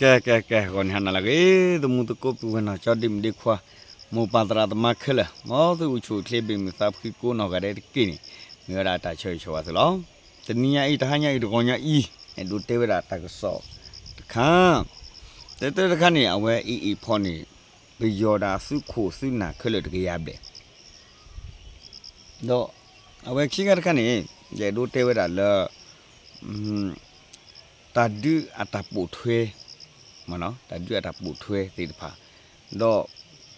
ကဲကဲကဲကောနဟနာလာကေတမှုတကိုပူဝနာချတ်ဒီမဒီခွာမောပတရာတမခလမောသူချူထလေဘိမသပ်ခိကိုနောကတဲ့ကိနေငရတာချေချေဝါစလောတနီယာဤတဟညာဤတကောညာဤအဒုတေဝရတကဆောတခါတဲတဲတခါနေအဝဲဤဤဖောနေဘီယောတာစုခိုစုနာခလတကရပဲတော့အဝဲခိကတခါနေရေဒုတေဝရလာอืม ta du ata pu thwe mà nó ta du ata pu thwe thì pha do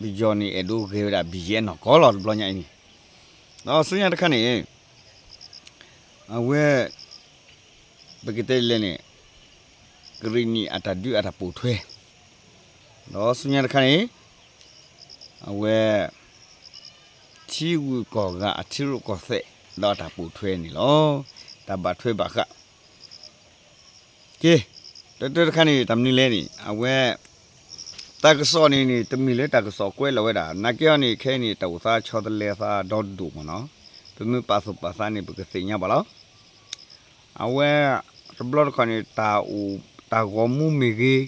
bi joni edu ge da bi ye no ko lo blo nya ni no su nya ta khan ni a we be ke te le ni gri ni ata du ata pu thwe no su nya ta khan ni a we chi wu ko ga a chi ru ko se do ta pu thwe ni lo ta ba thwe ba kha ကဲ တတခါနေတမနီလဲနေအဝဲတကစောနေနေတမီလဲတကစောကွဲလောဝဲတာနကြောနေခဲနေတောသားချောတလဲသားဒေါ်ဒူမနော်ပမပါစပါစနေပကစိညာပါလားအဝဲတဘလခါနေတာဦးတာဂောမှုမီကြီး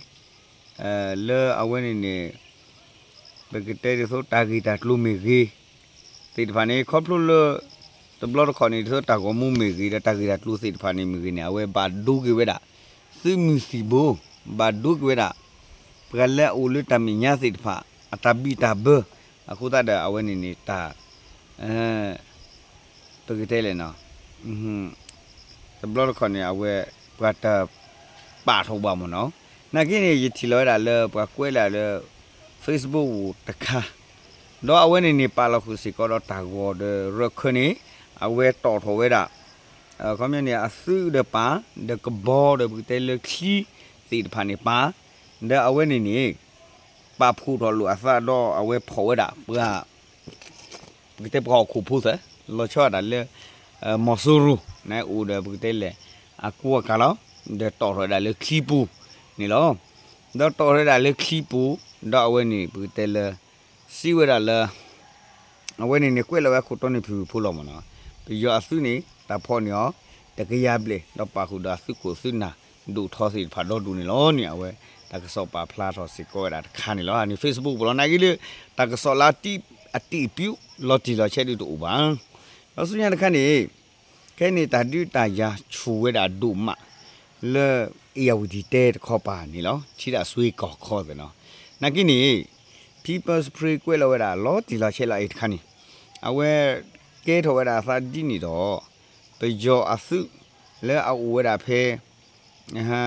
အဲလဲအဝဲနေနေပကတဲ့ဆိုတာဂီတာလူမီကြီးတိတဖာနေခေါပလူလတဘလခါနေတာဂောမှုမီကြီးတာဂီတာလူစိတဖာနေမီကြီးနေအဝဲဘာဒူကြီးဝဲတာ simu sibo baduk weda prale ulu taminya sidfa atabi tabe aku tak ada awen ini ta eh begitu le no mhm seblor kon ya awe prata pa tho ba mo no na kini yi thi lo da le pra kwe la le facebook ta kha do awen ini pa la khu si ko do ta go de ro khni awe to tho we da အခေါမြနေအစုဒပါဒကဘောဒဘူတဲလခီစီဒဖာနေပါဒအဝဲနေနေပါဖူတော်လူအဖာတော့အဝဲဖော်ဝဲတာ ပွာဘူတဲဘောခုဖူစလောချောတာလေမော်ဆူရူနဲဦးဒဘူတဲလေအကူကလောဒတော်ရတာလေခီပူနေလောဒတော်ရတာလေခီပူဒအဝဲနေဘူတဲလေစီဝဲတာလေအဝဲနေနေကွဲလဝဲခုတော့နေဖူဖူလောမနော်ပြီးရအစုနေ တာဖော်ညောတကရပလေတော့ပါခုဒါစုကိုစုနာဒူထောစီဖာတော့ဒူနေလောနေအဝဲတကစောပါဖလာတော့စီကိုရတာခါနေလောအနိ Facebook ဘလောနိုင်ကြီးလေတကစောလာတီအတီပြူလော်တီလော်ချက်တူဘာလောစုညာတခါနေခဲနေတာဒူတာယာချူဝဲတာဒူမလေအယဝဒီတဲခေါ်ပါနေလောချီတာဆွေးကောခေါ်တယ်နော်နကိနေ people's pray ကွဲလောဝဲတာလော်တီလော်ချက်လာအိတ်ခါနေအဝဲကဲထော်ဝဲတာသာဒီနေတော့ ပယောအစုလဲအဝရဖဲဟာ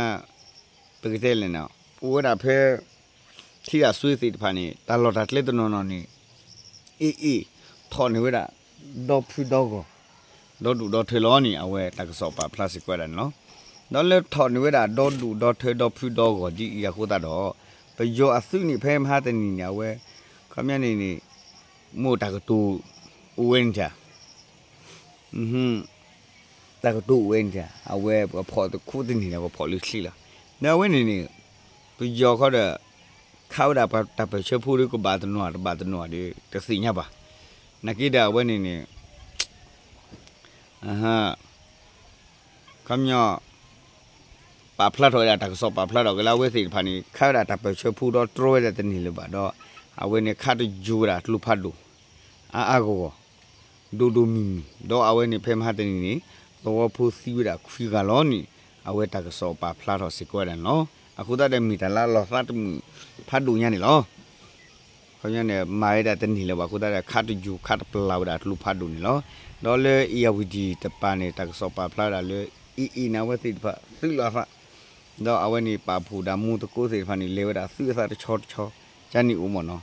ပကတဲ့လဲနော်ဝရဖဲထီရဆွေးစီတဖာနေတလော်တာလက်တနော်နော်နေအေးအေးထော်နေဝရတော့ဖူတော့ကိုတော့ဒူတော့ထေလောနေအဝဲတကစောပါပလတ်စကွဲတယ်နော်တော့လဲထော်နေဝရတော့ဒူတော့ထေတော့ဖူတော့ကိုဒီရခုတာတော့ပယောအစုနေဖဲမဟာတနေနေဝဲခမရနေနေမို့တကတူဝင်းချာอือ ဟึတကတူဝင်းကြအဝဲဖော်တခုတင်နေတော့ဖော်လို့ရှိလားနော်ဝင်းနေနေသူကြော်ခေါ်တဲ့ခေါ်တာပါတပချဖူးကိုဘာတနွားဘာတနွားဒီတစီညပါနကိတာဝင်းနေနေအဟာကမ်ညောပါဖလာတော့ရတာကစောပါဖလာတော့ကလာဝဲစီဖာနီခေါ်တာတပချဖူးတော့ထရိုးရတဲ့နေလို့ပါတော့အဝဲနေခတ်ဂျူရာလူဖတ်လို့အာအာကိုဒူဒူမီတော့အဝဲနေဖဲမဟာတဲ့နေ တော့ဖို့စီဝတာခွေကလောနီအဝဲတကစောပါဖလာတော့စကွဲတယ်နော်အခုတတဲ့မီတလာလောဖတ်ဖတ်ဒူညာနေလောခေါညနေမာရတဲ့တနီလောအခုတတဲ့ခတ်ဂျူခတ်ပလာဝတာလူဖတ်ဒူနေလောတော့လေအီယဝီဒီတပန်နေတကစောပါဖလာတာလေအီအီနာဝသိဖသိလာဖတော့အဝဲနေပါဖူတာမူတကိုးစီဖာနေလေဝတာသိစားတချောတချောဂျန်နီဦးမနော်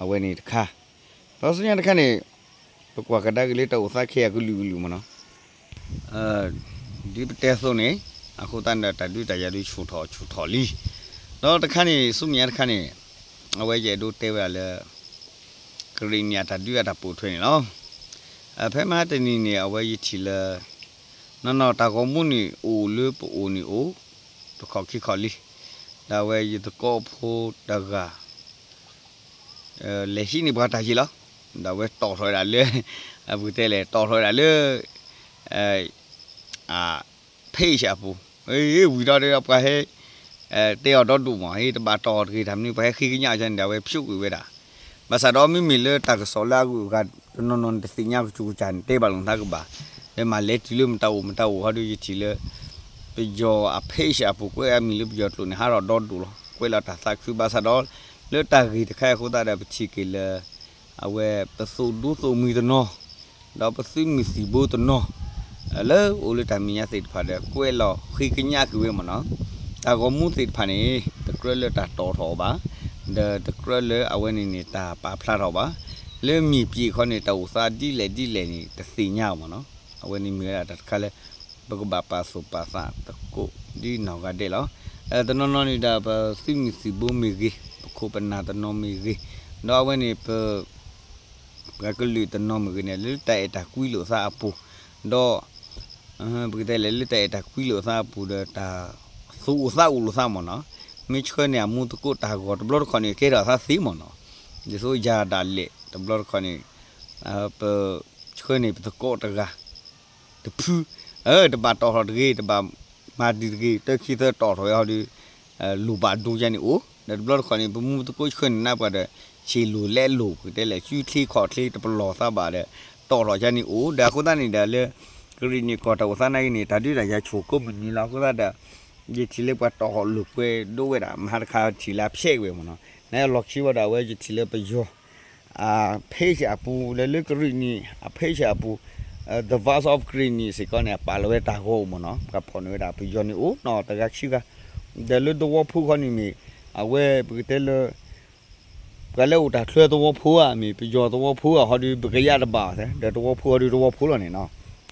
အဝဲနေတခါတော့စညာတခါနေပကွာကဒါကလေးတော့စားခေရကလူလူမနော် အဲဒီတဲဆိုနေအခုတန်တာတူတရရချူထောချူထောလီတော့တခါနေစုမြတခါနေအဝဲကျဲတို့တဲဝလဲဂရင်းညာတတူရတာပူထွင်းနော်အဖဲမတနီနေအဝဲရချီလဲနော်နော်တာကောမှုနီအိုလေပအိုနီအိုတခေါခိခေါလီဒါဝဲရတကောဖို့တကအဲလေရှိနေဘာတာကြီးလားဒါဝဲတော်ထွဲတာလေအဘူးတဲလေတော်ထွဲတာလေ အဲအာဖေးရှာပူအေးဝီတော့တော့ပါဟဲအဲတေော်တော့တူမဟေးတပါတော်တကယ်ဒါမျိုးပဲခိကညချန်တယ်ပဲဖြုတ်ပြီးပဲတာမဆာတော့မိမိလေတကဆောလာကူကနော်နော်တသိညာကူချန်တေဘလုံးသကပါအဲမလက်တီလို့မတော်မတော်ဟာတို့ရတီလေပြောအဖေးရှာပူကွဲအမီလို့ပြောလို့နေဟာတော့တော့တူလို့ကွဲလာတာသကူပါဆာတော့လေတာဂီတခဲခိုးတာတဲ့ပချီကလေအဝဲပစုဒုစုမီတနောတော့ပစုမီစီဘူတနော အလဲဦးလတမီယာစိတ်ဖာတဲ့ကွဲလောခိကညာကူဝဲမနော် ta có mu thịt phản này the grill ta to thọ ba the the grill a wen ni ta pa phla thọ ba le mi pi kho ni ta u sa di le di le ni ta si nya ma no a wen ni mi la ta kha le ba ko ba pa so pa sa ta ko di no ga de lo e ta no no ni da ba si mi si bo mi gi ko pa na ta no mi gi no a wen ni pa ga ko li ta no mi gi ne le ta e ta kui lo sa apu do အဟဘကတဲ့လေလက်တဲ့တာကွီလို့သာပူတာသူ့သာဦးလို့သာမနော်မိချခွနေအမှုတကုတာကောတဘလခနေကေရာသာစီမနော်ဒီ ဆိုဂျာဒါလေတဘလခနေအပချခွနေပတကောတကတဖူအဲတပါတော်တော်တကေတပါမာဒီတကေတခိသတော်တော်ရဒီလူပါဒူချန်နီအိုတဘလခနေဘမှုတကုခွနေနာပါတဲ့ချီလူလဲလူတဲ့လေချူထီခေါ်ထီတဘလောသာပါတဲ့တော်တော်ချန်နီအိုဒါခုတန်နေတာလေကရီနီကောတော်သနိုင်နေတာဒီ ရရချိုကုမနီလာခုတတဲ့ ye chile pa to ho lu kwe do we da ma kha chila phe we mo no na lok chi wa da we ye chile pa yo a phe cha pu le le kri ni a phe cha pu the vase of green ni se ko ne pa lo we ta ho mo no ka pho ne da pu yo ni o no ta ga chi ga de le do wo pu ko ni mi a we bu te le ကလည်းဦးတာထွဲတော့ဖိုးอ่ะမိပြောတော့ဖိုးอ่ะဟောဒီပကရတပါတဲ့တော့ဖိုးဒီတော့ဖိုးလို့နေနော်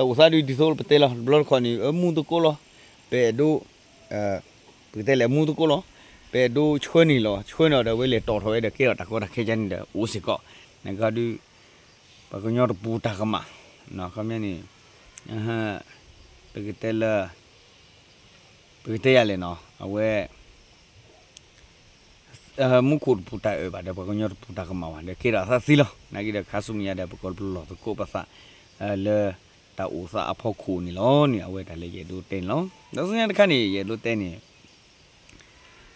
ဖော်တိဖာနေအဝဲနေနေခမဖာခိညာမနော်အဝဲနေဖာခိညာဒမီတာခလာခီလောအဝဲဘာတဘဒူရာအပကတဲ့တဘီတာဘဒတာခါခေါနေမှာမနော်တဘဒူရာတဘီတာဘပါဒဘလော့ခေါနေတော့ဥစားဒီဒီဆိုပတဲလောဘလော့ခေါနေအမှုတကောလောပေဒူအဲပကတဲ့လေမှုတကောလောပေဒူချွေးနေလောချွေးတော့ဝဲလေတော်ထွဲတဲ့ကေတော့တကောတခဲချန်တဲ့ဦးစကောငါကဒူပကညောပူတာကမနော်ခမနေအဟပကတဲ့လာပကတဲ့ရလေနော်အဝဲအမှုခုပူတာအဘာတဲ့ပကညောပူတာကမဝတဲ့ကေရာသစီလောနာကြီးတဲ့ခါဆုမီရတဲ့ပကောပလောကိုပစာအဲလေ တာဥစာအဖို့ခုနီလောနီအဝဲတလေရေဒူတင်လောဒါစညာတခါနေရေဒူတင်နေ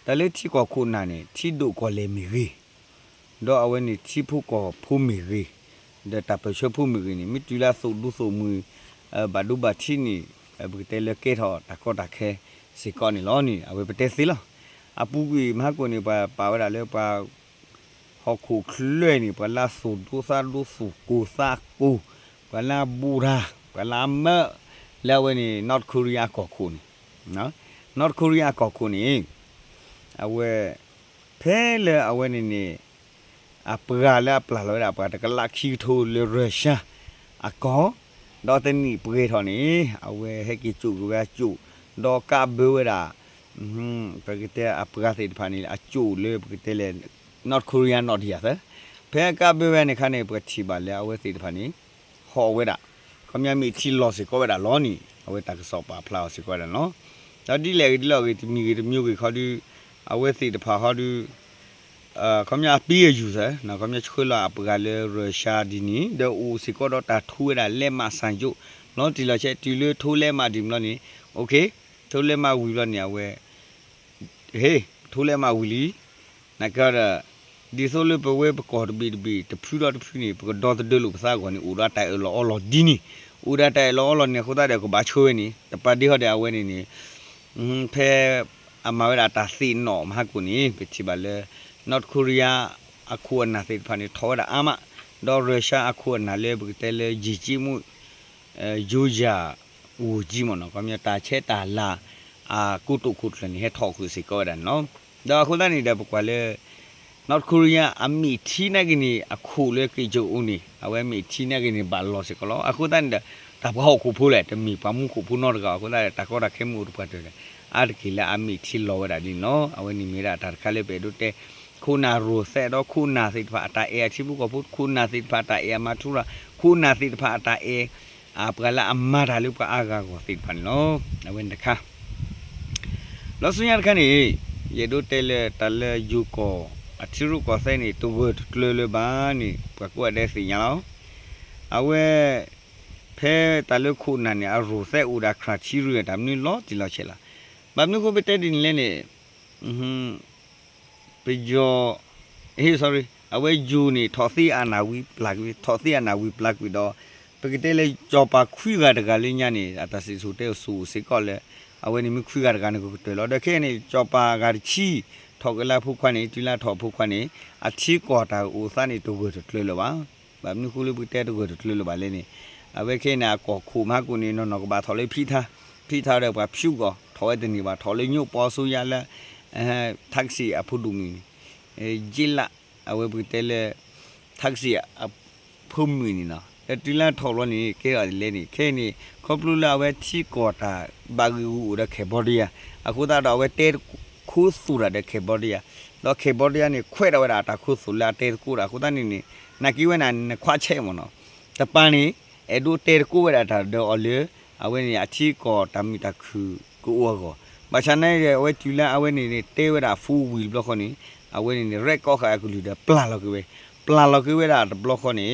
တလေတီကောခုနာနေတီဒူကောလေမီရီတော့အဝဲနေတီဖုကောဖူမီရီဒါတပချဖူမီရီနီမီတူလာဆုဒူဆုမူအဘဒူဘချီနီအဘကတဲလေကေထောတကောတခဲစီကောနီလောနီအဝဲပတဲစီလောအပူကြီးမဟာကိုနေပါပါဝရလေပါဟောခုခလွဲ့နေပါလာဆုဒူစာဒူဆုကိုစာကိုပလာဘူရာ ပလာမလဲဝနေ North Korea ကောခုနီနော် North Korea ကောခုနီအဝဲဖဲလေအဝဲနေနေအပရာလာပလာလောရာပါတကလာခီထိုလေရုရှားအကောတော့တနီပြေထော်နေအဝဲဟက်ကီကျူကကျူတော့ကဘဝရာဟွန်းပကတဲ့အပရာတိဖာနီအကျူလေပကတဲ့လေ North Korea not here ဖဲကဘဝနေခနေပကတိပါလေအဝဲတိဖာနီဟောဝဲတာ ခမမီတီလောစီကောဝဲတာလောနီအဝဲတာကစောပါဖလာစီကောတယ်နော်ဒါဒီလေဒီလောကဒီမီကမြို့ကခေါ်ဒီအဝဲစီတဖာဟောဒီအာခမရပီးရယူစဲနော်ခမရချွေလာအပကလေရုရှားဒီနီဒေအိုစီကောတော့တာထူရလက်မဆန်ကျုနော်ဒီလာချက်ဒီလေထိုးလဲမဒီမလို့နီโอเคထိုးလဲမဝီလို့နေဝဲဟေးထိုးလဲမဝီလီနကရဒီဆိုလေပဝဲပကောဘီဘီတဖြူတော့တဖြူနေပကဒေါ်တဒလူပစာကောနီဦးရတိုင်လောအလောဒီနီ ဦးရတိုင်လောအလောနေခုတာတဲ့ကိုဘာချိုးနေတပဒီဟောတဲ့အဝဲနေနေဟွန်းဖဲအမဝဲတာစီနော်မဟာကူနီပချီပါလေ North Korea အခုအနာသိဖာနေထောတာအမဒေါ်ရုရှားအခုအနာလေဘကတဲလေဂျီဂျီမှုအဲဂျူဂျာဦးကြီးမနော်ကမြတာချက်တာလာအာကုတုခုတနေဟထောက်ခုစီကောတယ်နော်ဒါခုတန်နေတဲ့ဘကွာလေ North Korea အမီတီနဂနီအခုလေကိဂျိုဦးနီအဝဲမီတီနဂနီဘာလောစကလောအခုတန်တဘောခုဖူးလေတမီပမှုခုဖူးနော်တကအခုတန်တကောတခဲမှုရပတ်တယ်အာတကီလာအမီတီလောဝဒါဒီနော်အဝနီမီရာတာခါလေပေဒုတေခုနာရိုဆက်တော့ခုနာစိတ်ဖာအတာအေချိဘူးကပုခုနာစိတ်ဖာတာအေမထူရာခုနာစိတ်ဖာအတာအေအပကလာအမရာလူကအာဂါကိုစိတ်ဖာနော်အဝင်းတခါလောစညာခဏီယေဒုတေလေတလေယူကို အထီရုကိုဆိုင်နေတူဝတ်ကလလဘာနီပကွက်တဲ့စီညာလောအဝဲဖဲတလခုနာနေအရူဆက်ဦးဒါခရာချီရရဒါမနီလောတီလောချေလာဘာမနုကိုပတဲ့ဒီလဲနေဟွန်းပကြောအေး sorry အဝဲဂျူနေထော်စီအနာဝီပလတ်ဝီထော်စီအနာဝီပလတ်ဝီတော့ပကတဲ့လေကြောပါခွေကတကလေးညနေအတစီဆိုတဲ့ဆူစေကောလေအဝဲနေမခွေကတကနေကိုတွေ့လို့တခဲနေကြောပါကချီ ထော်ကလာဖုခွနဲ့တူလာထော်ဖုခွနဲ့အချီကောတာဦးစနေတူကိုတွေ့လို့ပါဘာမနုခုလေးပတဲ့တူကိုတွေ့လို့ပါလေနေအဝဲခဲနာကောခုမကူနေနော်ကဘာထော်လေးဖိထားဖိထားတဲ့ဘာဖြူကောထော်တဲ့နေပါထော်လေးညို့ပေါ်ဆူရလဲအဲတက္ကစီအဖုဒူမီအဲဂျီလာအဝဲပတဲ့လေ taxi အဖုံမီနီနော်အတီလာထော်လို့နေကဲရလေနေခဲနေခေါပလူလာဝဲချီကောတာဘာဂူရခေဘော်ဒီယာအခုတော့ဝဲတဲ ခုဆူရတဲ့ခေဘော်ဒီယာတော့ခေဘော်ဒီယာနေခွဲတော့တာတာခုဆူလာတဲကူတာခုတနေနေနကီဝဲနာခွာချဲမနော်တပန်နေအဲ့ဒိုတဲကူဝဲတာတော့အလေအဝဲနေအချီကောတမီတခုကိုဝကောဘာချနေရဲ့ဝဲကျူလာအဝဲနေနေတဲဝဲတာဖူဝီဘလော့ခနေအဝဲနေနေရက်ကောခါကူလူတဲ့ပလာလောက်ကွေးပလာလကဝဲတာဘလော့ခနေ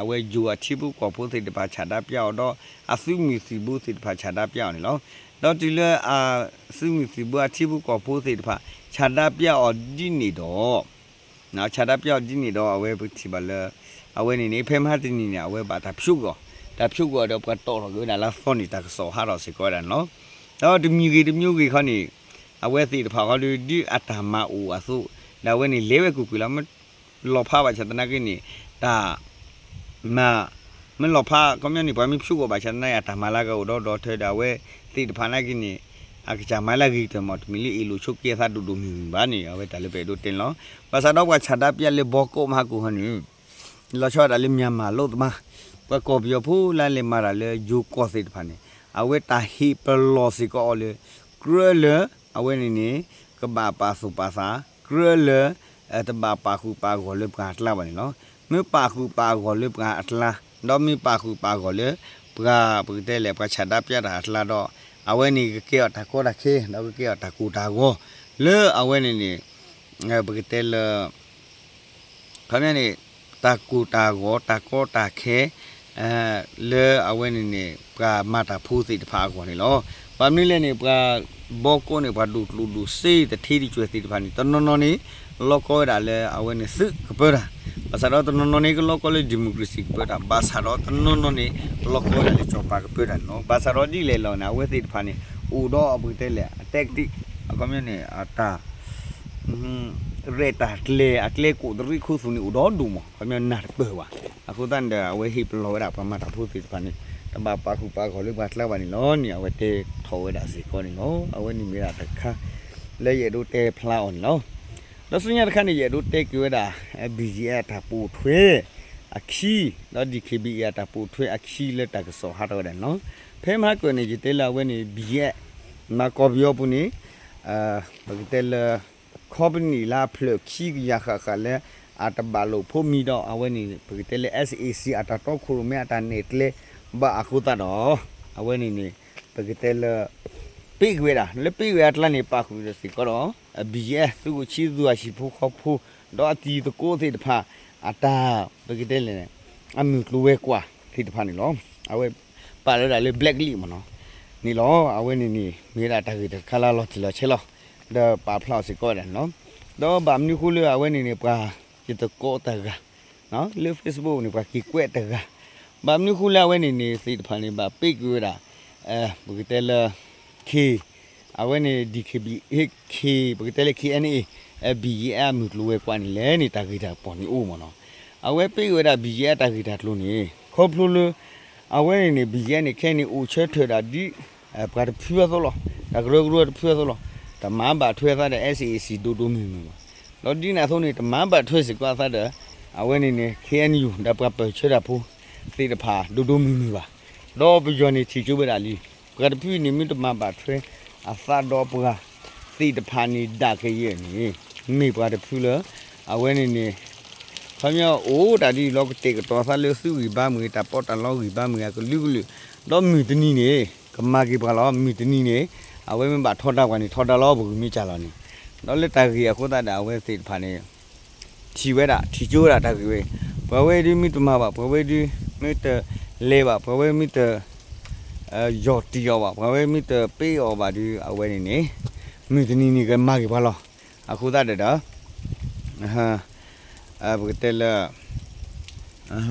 အဝဲဂျူအချီဘူးကောဖိုးစိတ်တပါချာတာပြောက်တော့အဆုမီစီဘူးစိတ်တပါချာတာပြောက်နေလော တော့ဒီလေအာဆုမီစီဘူးအချီဘူးကောဖိုးစိတ်တပါချာတာပြောက်ဒီနေတော့နော်ချာတာပြောက်ဒီနေတော့အဝဲဘူးချီပါလေအဝဲနေနေဖဲမတ်နေနေအဝဲပါတာဖြုတ်ကောဒါဖြုတ်ကောတော့ပတ်တော့လို့နာလာဖော်နေတာဆောဟာတော့စေကောတယ်နော်တော့ဒီမြူကြီးဒီမြူကြီးခနေအဝဲစိတ်တပါကလူဒီအတမအိုအဆုဒါဝဲနေလေးဝဲကူကူလာမလောဖာပါချတနာကိနေဒါမ မလောဖာကမြနီပါမိဖြူကိုပါချတနာရတာမလာကောတော့တော့ထဲတာဝဲတိတဖာနာကိနေအကကြမလာကိတမတ်မီလီအီလူချုပ်ကေသာဒူဒူမီဘာနေအဝဲတလည်းပဲတို့တင်လောပါစာတော့ကချတာပြက်လေဘောကိုမကူဟနီလောချောတာလေမြန်မာလို့တမပကောပြောဖူလာလေမာလေဂျူကောစိတဖာနေအဝဲတာဟီပလောစီကောလေဂရလေအဝဲနေနေကဘာပါစုပါစာဂရလေအတဘာပါခုပါဂောလေပကတ်လာပါနေနော်မေပါခုပါဂောလေပကအတလာ တော့မေပါခုပါဂောလေပကပကတဲ့လေပချတာပြတာအတလာတော့အဝဲနေကေတာကောတာခေတော့ကေတာကူတာကိုလေအဝဲနေနေငါပကတဲ့လေခမနေတာကူတာကိုတာကောတာခေအဲလေအဝဲနေနေပကမတာဖူးစိတဖာကောနေလောပမနီလေနေပကဘောကိုနေပဒုလူလူစေးတထေးဒီကျွဲစိတဖာနေတနော်နော်နေ lokoda le awene su kepera pasaro tonono ni lokole demokrasi kepera basaro tonono ni lokoda le chopa kepera no basaro di le lo na we ti phani u do abu te le tactic akamye ne ata hm reta tle atle ku dri khu su ni u do du mo kamye na pe wa aku tan da we hip lo da pa ma ta phu ti phani တမပါခုပါခေါ်လေးပါလှပါနေလောနေအဝဲတဲထော်ဝဲတာစီခေါ်နေလောအဝဲနေမိတာတခါလဲရတို့တဲဖ လောစညာတခန့်နေရတို့တက်ကွေးတာ BGA တာပူထွေးအခီတော့ဒီ KBA တာပူထွေးအခီလက်တကဆောဟာတော့တယ်နော်ဖဲမကွေနေကြတဲ့လာဝဲနေ BGA မကောပြောပူနေအာဘယ်တယ်ခေါပနီလာဖလခီရခခလဲအတဘလို့ဖိုမီတော့အဝဲနေဘယ်တယ် SAC အတတော့ခူမဲအတနေတလေဘာအခုတာတော့အဝဲနေနေဘယ်တယ် ပိကွေတာလေပိကွေအတလနေပါခုစီကတော့ဘီရဲ့သူ့ချီသူအရှိဖို့ခေါ်ဖို့တော့အတီတကိုးသေးတဖာအတာဘယ်ကတဲ့လဲအမှုလူဝဲကွာဒီတဖာနေလောအဝဲပါရတာလေ black list မနော်နေလောအဝဲနေနေမေးတာတကိတခလာလောချလောချလောဒါပါဖလောက်စီကောတယ်နော်တော့ဗာမနုခုလေအဝဲနေနေပါဒီတကိုတကနော်လေ facebook နေပါကီကွက်တကဗာမနုခုလေအဝဲနေနေစိတဖာနေပါပိတ်ကြွတာအဲဘယ်ကတဲ့လဲ ခီအဝဲနေ DKB AK ဘယ်တဲလေ KNA အ BEM လူဝဲကွာနေလဲနေတာဂီတာပေါ်နေဦးမနော်အဝဲပိဝဲတာ BE တာဂီတာလို့နေခေါပလူလူအဝဲနေ BE နေခဲနေဦးချဲထွေတာဒီအပကဖျောသောလောဒါကရကရဖျောသောလောတမန်ပါထွေသားတဲ့ SAC ဒူဒူမီမီလောဒီနာဆုံးနေတမန်ပါထွေစကွာသားတဲ့အဝဲနေနေ KNU ဒါ ပကပချေတာဖူသိတဖာဒူဒူမီမီပါတော့ဘီဂျော်နေချီကျူပဲတာလီပကဖျေနေမိတမန်ပါထွေအသာတော့ပကတိတဖာနီဒါကရဲ့နီမိပါတဖူလအဝဲနေနေခမယောအိုးဒါဒီလောကတေကတော့ဆာလစုဝီဘာမွေတာပေါ်တန်လောဝီဘာမွေကလူလူတော့မီတနီနေကမာကီပါလောမီတနီနေအဝဲမပါထောတာကနေထောတာလောဘူးမိချလောနေတော့လက်တာကြီးအခုတတ်တာအဝဲစိတ်ဖာနေချီဝဲတာချီကျိုးတာတာကြီးဝဲဘဝဲဒီမိတမပါဘဝဲဒီမိတလေပါဘဝဲမိတ အဲယော်တီယောပါဘာပဲမိတပေးယောပါဒီအဝဲနေနေမိတနီနီကမာကဘာလောအခုတတ်တယ်တော့အဟအဘကတဲလာအဟ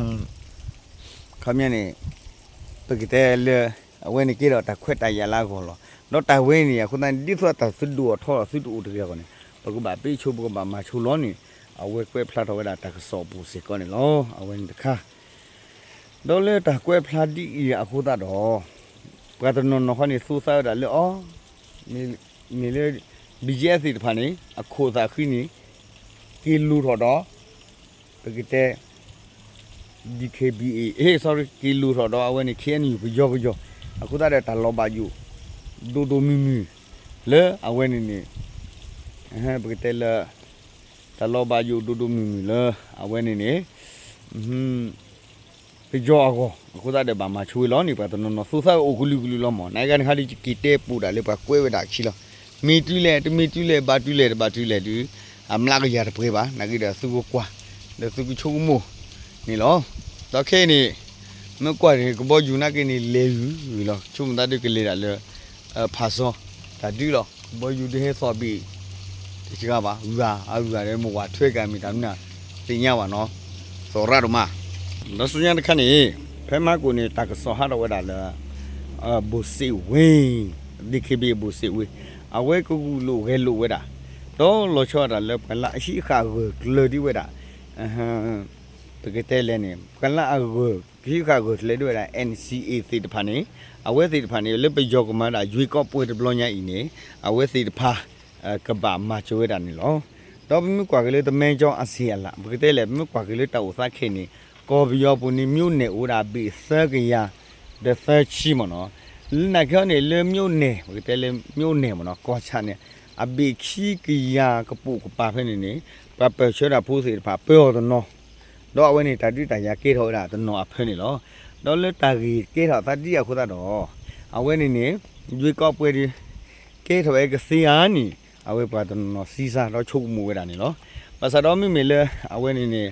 ခမရနေပကတဲလအဝဲနေကြတော့တခွက်တရလာကောလောတော့တဝဲနေခုတန်ဒီသွားတသုဒူထောသုဒူတရကောနေပကဘာပေးချိုးပကဘာမချိုးလောနေအဝဲကွဲဖလာတော့တာတကစောပူစေကောနေလောအဝဲနေတခါတော့လေတကွဲဖလာဒီအခုတတော့ပ ကတနနခနီစူဆာဒါလေအော်မီမီလေဘီဂျက်စီတဖာနေအခုသာခိနီကီလူထော်တော့ပကတဲ့ DKBA အေး sorry ကီလူထော်တော့အဝဲနေခင်းနီဘကြောဘကြောအခုသားတဲ့တလောပါယူဒိုဒိုမီမီလေအဝဲနေနေဟဲ့ပကတဲ့လာတလောပါယူဒိုဒိုမီမီလေအဝဲနေနေဟွန်းဘ ကြောကောအခုသားတဲ့ဘာမှချွေလောနေပါတော့နော်ဆူဆာအိုဂလူဂလူလောမောနိုင်ကန်ခါလီကီတဲပူတာလေပါကွဲဝတာချီလောမီတူးလေတမီတူးလေဘာတူးလေဘာတူးလေတူအမလာကရပွဲပါနဂိဒါစုကိုကွာဒါစုကိုချုံမို့နီလောတော့ခဲနေမကွာရေကဘောယူနာကနေလေယူလောချုံသားတကလေးတာလေအဖာစောဒါတူလောဘောယူတဲ့ဟဲဆော်ပြီးဒီကပါဦးပါအဦးရတယ်မကွာထွဲကံမိတာနာတင်ရပါနော်စောရတော့မ လောစညာတခဏနေဖဲမကိုနေတာကဆောဟာတော့ဝဒါလာအဘူစီဝင်းဒီခေဘီဘူစီဝင်းအဝဲကူကူလိုခဲလိုဝဒါတော့လောချောတာလေပလာအရှိခါကိုလိုဒီဝဒါအဟမ်တကယ်တဲလဲနေကလာအကိုခိခါကိုလေတွေ့တာ NCA စီတဖာနေအဝဲစီတဖာနေလေပယောကမတာရွေကော့ပွဲတဘလောညာဤနေအဝဲစီတဖာကဘာမချွေးတာနေလောတော့မြကွာကလေးတမန်ကြောင့်အစီအလာဘကတဲလေမြကွာကလေးတောက်စားခေနေ ကော်ဘီယောပူနီမြို့နယ်ဦးတာပြီဆက်ကရဒသချီမနော်လနခေါနေလေမြို့နယ်ဘယ်တဲလေမြို့နယ်မနော်ကောချာနေအဘိခီကရကပုကပါဖဲနေနေပပချေရာဖူးစီဖာပြောတော့နော်တော့အဝဲနေတာတိတရကေထောတာတနော်အဖဲနေလောတော့လေတာကြီးကေထောတတိယခုတာတော့အဝဲနေနေရွေကောက်ပွဲဒီကေထောရဲ့ကစီယာနီအဝဲပါတနော်စီစာတော့ချုပ်မှုဝဲတာနေလောပါစတော့မိမေလေအဝဲနေနေ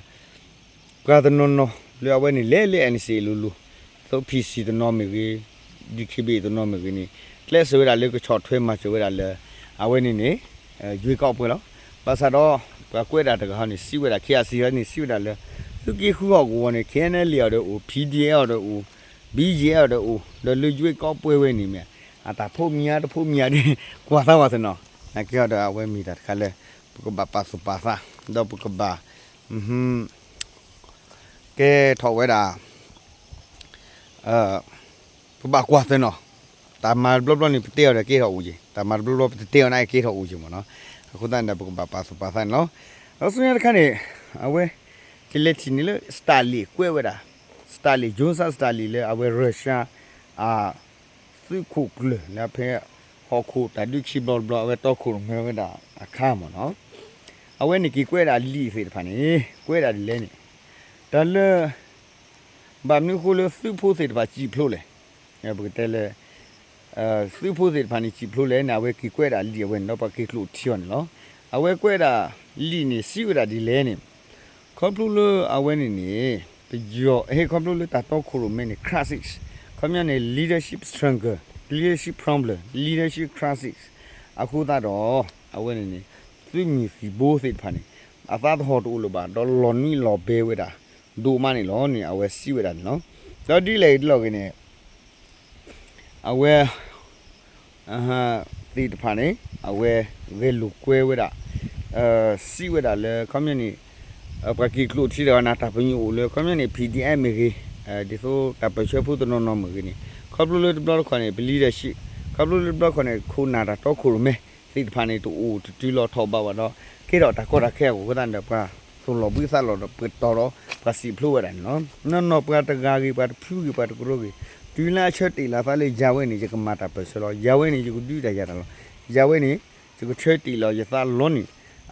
kada no no le aweni le le ani se lulu to pc to no me ge dikhibe to no me ge ni le so da le ko chot thwe ma so da le aweni ni jwe kaw pwe lo pa sa do pa kwe da de ga ni si we da khia si ha ni si we da le su ki khu ho ko ne khe ne le de o pdl de o bgl de o le le jwe kaw pwe we ni me ata pho mia de pho mia de kwa sa wa se no na ke da awe mi da kha le ko ba pa su pa sa do ko ba mhm ကဲထော်ဝဲတာအဲပပကွာတဲ့နော် တာမာဘလဘလနိပတေရကေထော်ဦးကြီးတာမာဘလဘပတေရနိုင်ကေထော်ဦးကြီးမနော်အခုတန်တဲ့ပပပါစပါဆန်နော်အဲ့ဆိုရခနဲ့အဝဲကလက်တီနီလစတာလီကွဲဝဲတာစတာလီဂျွန်ဆာစတာလီလေအဝဲရုရှားအာစုခုကလနာဖဲဟောခုတဒုချီဘလဘလဝဲတော့ခုမဲဝဲတာအခါမနော်အဝဲနိကီကွဲတာလီဖေးတဖာနေကွဲတာလဲနေ ဒါလဘာမျိုးခိုးလို့စုဖို့စေတပါကြည်ဖလို့လေအဲဘယ်တဲလဲအဲစုဖို့စေတပါနေကြည်ဖလို့လဲနာဝဲကီကွဲတာလီဝဲတော့ပါကီလို့ထီယောနော်အဝဲကွဲတာလီနေစီဝတာဒီလဲနေခေါပလို့လို့အဝဲနေနေပကြောဟေခေါပလို့လို့တာတော့ခိုးလို့မင်းနေ classics ခမရနေ leadership stronger leadership problem leadership classics အခုတော့အဝဲနေနေသူမီစီဘိုးစေတပါနေအသာတော်တူလို့ပါတော့လွန်နီလော်ဘေးဝဲတာ ဒူမနီလောနီအဝဲစီဝဲတာနော်တော့ဒီလေဒီလောကနေအဝဲအဟာဒီတဖာနေအဝဲဝဲလူကွဲဝဲတာအဲစီဝဲတာလေကွန်မြူနီအပကီကလူတီရနာတာပညူလေကွန်မြူနီ PDM မေကြီးအဲဒီဆိုတပချေဖို့တနော်နော်မေကြီးနီခေါပလူလေဘလော့ခွန်နေဘလီရရှိခေါပလူလေဘလော့ခွန်နေခုနာတာတော့ခုရမဲဒီတဖာနေတူတီလောထောပါပါတော့ကေတော့တကောတာခဲကိုကတန်တော့ပါ so lo bisa lo do petoro pasi flu ra no no no pa ta ga gi pa phu gi pa ko gi တူလာချက်တီလာဖာလေဂျာဝဲနေချကမာတာပစလောဂျာဝဲနေချကဒူတာရတာလောဂျာဝဲနေချကချက်တီလောယသလွန်နီ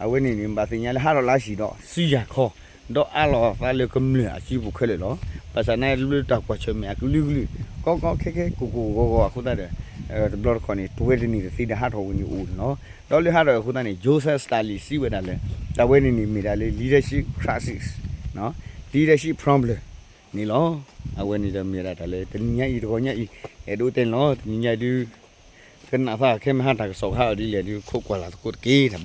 အဝဲနေနေပါစညာလေဟာတော့လာရှိတော့စီရခေါ် တော့အလောဖာလေကမလအချီဘူးခဲလေလောပါစနိုင်လူတော့ကွာချမေကလူလူကောကောခဲခဲကိုကိုကိုကိုအခုတည်းအဲဘလော့ကောနေတွဲနေနေစီဒဟာတော်ဝင်ဦးနော်တော့လေဟာတော့အခုတည်းဂျိုဆပ်စတာလီစီဝဲတာလေတဝဲနေနေမိတာလေ leadership crisis နော် leadership problem နီလောအဝဲနေတယ်မြေတာလေတညဤတော့ညဤအဲတို့တင်လောတညဤဒီခဏဖာခဲမဟာတာဆောက်ဟာဒီလေဒီခုတ်ကွာလာကုတ်ကေးတယ်